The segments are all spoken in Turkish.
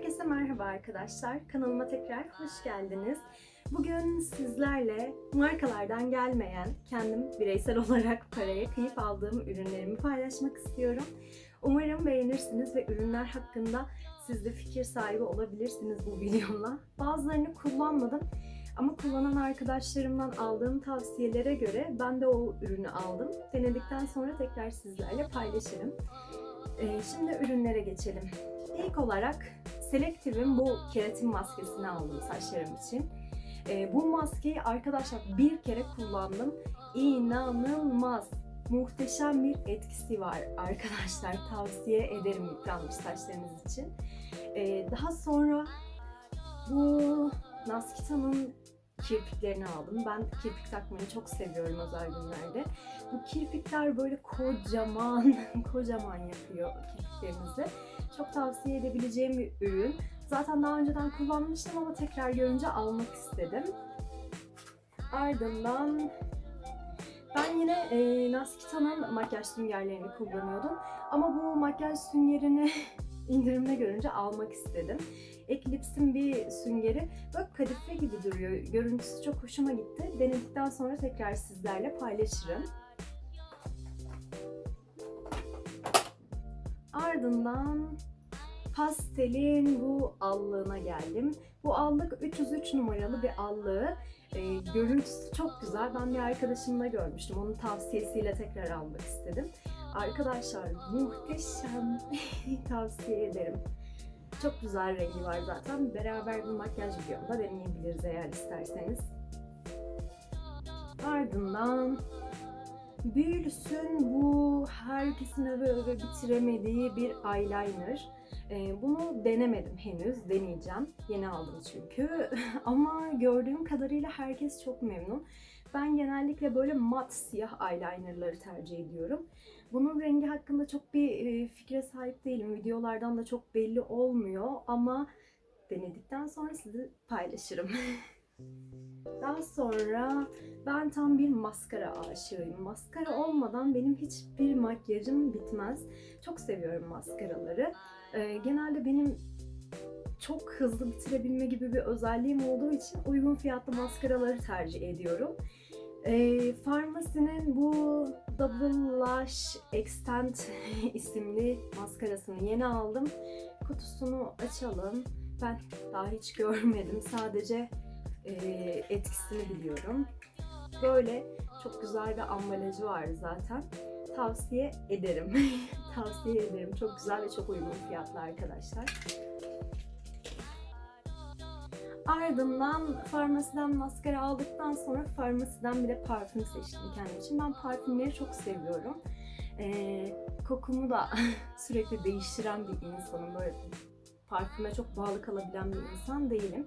Herkese merhaba arkadaşlar. Kanalıma tekrar hoş geldiniz. Bugün sizlerle markalardan gelmeyen, kendim bireysel olarak paraya kıyıp aldığım ürünlerimi paylaşmak istiyorum. Umarım beğenirsiniz ve ürünler hakkında siz de fikir sahibi olabilirsiniz bu videomla. Bazılarını kullanmadım ama kullanan arkadaşlarımdan aldığım tavsiyelere göre ben de o ürünü aldım. Denedikten sonra tekrar sizlerle paylaşırım. Ee, şimdi ürünlere geçelim. İlk olarak Selective'in bu keratin maskesini aldım saçlarım için. Ee, bu maskeyi arkadaşlar bir kere kullandım. İnanılmaz. Muhteşem bir etkisi var arkadaşlar. Tavsiye ederim yıpranmış saçlarınız için. Ee, daha sonra bu Naskita'nın kirpiklerini aldım. Ben kirpik takmayı çok seviyorum özel günlerde. Bu kirpikler böyle kocaman, kocaman yapıyor kirpiklerimizi. Çok tavsiye edebileceğim bir ürün. Zaten daha önceden kullanmıştım ama tekrar görünce almak istedim. Ardından ben yine e, Naskita'nın makyaj süngerlerini kullanıyordum. Ama bu makyaj süngerini indirimde görünce almak istedim. Eclipse'in bir süngeri böyle kadife gibi duruyor. Görüntüsü çok hoşuma gitti. Denedikten sonra tekrar sizlerle paylaşırım. Ardından pastelin bu allığına geldim. Bu allık 303 numaralı bir allığı. E, görüntüsü çok güzel. Ben bir arkadaşımda görmüştüm. Onun tavsiyesiyle tekrar almak istedim. Arkadaşlar muhteşem. tavsiye ederim. Çok güzel rengi var zaten. Beraber bir makyaj videomda deneyebiliriz eğer isterseniz. Ardından Büyülüs'ün bu herkesin öve öve bitiremediği bir eyeliner. Ee, bunu denemedim henüz, deneyeceğim. Yeni aldım çünkü. Ama gördüğüm kadarıyla herkes çok memnun. Ben genellikle böyle mat siyah eyelinerları tercih ediyorum. Bunun rengi hakkında çok bir e, fikre sahip değilim. Videolardan da çok belli olmuyor ama denedikten sonra sizi paylaşırım. Daha sonra ben tam bir maskara aşığıyım. Maskara olmadan benim hiçbir makyajım bitmez. Çok seviyorum maskaraları. Ee, genelde benim çok hızlı bitirebilme gibi bir özelliğim olduğu için uygun fiyatlı maskaraları tercih ediyorum. Ee, Farmacy'nin bu Double Lash Extend isimli maskarasını yeni aldım. Kutusunu açalım. Ben daha hiç görmedim. Sadece e, etkisini biliyorum. Böyle çok güzel bir ambalajı var zaten. Tavsiye ederim. Tavsiye ederim. Çok güzel ve çok uygun fiyatlı arkadaşlar. Ardından farmasiden maskara aldıktan sonra farmasiden bir de parfüm seçtim kendim için. Ben parfümleri çok seviyorum. Ee, kokumu da sürekli değiştiren bir insanım. Böyle parfüme çok bağlı kalabilen bir insan değilim.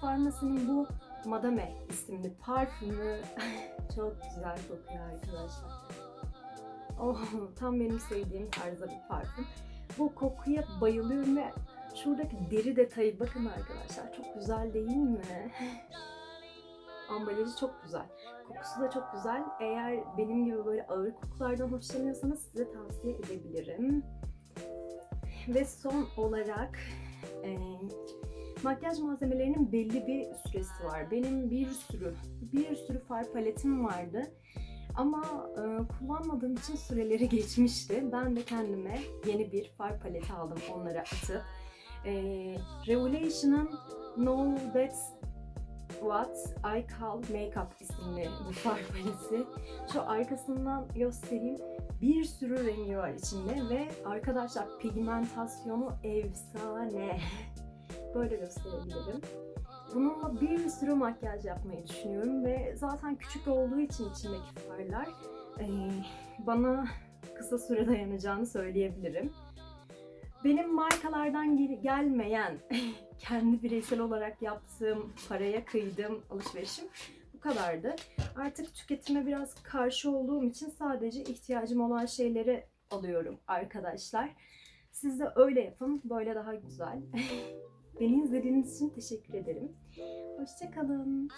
Farmasinin bu Madame isimli parfümü çok güzel kokuyor arkadaşlar. Oh, tam benim sevdiğim tarzda bir parfüm. Bu kokuya bayılıyorum ve şuradaki deri detayı bakın arkadaşlar. Çok güzel değil mi? Ambalajı çok güzel. Kokusu da çok güzel. Eğer benim gibi böyle ağır kokulardan hoşlanıyorsanız size tavsiye edebilirim. Ve son olarak e, makyaj malzemelerinin belli bir süresi var. Benim bir sürü, bir sürü far paletim vardı. Ama e, kullanmadığım için süreleri geçmişti. Ben de kendime yeni bir far paleti aldım onlara atıp. E, Revelation'ın No That's What I Call Makeup isimli bu far paleti. Şu arkasından göstereyim. Bir sürü rengi var içinde ve arkadaşlar pigmentasyonu efsane. Böyle gösterebilirim. Bununla bir sürü makyaj yapmayı düşünüyorum ve zaten küçük olduğu için içindeki farlar bana kısa süre dayanacağını söyleyebilirim. Benim markalardan gel- gelmeyen, kendi bireysel olarak yaptığım, paraya kıydığım alışverişim bu kadardı. Artık tüketime biraz karşı olduğum için sadece ihtiyacım olan şeyleri alıyorum arkadaşlar. Siz de öyle yapın, böyle daha güzel. Beni izlediğiniz için teşekkür ederim. Hoşçakalın.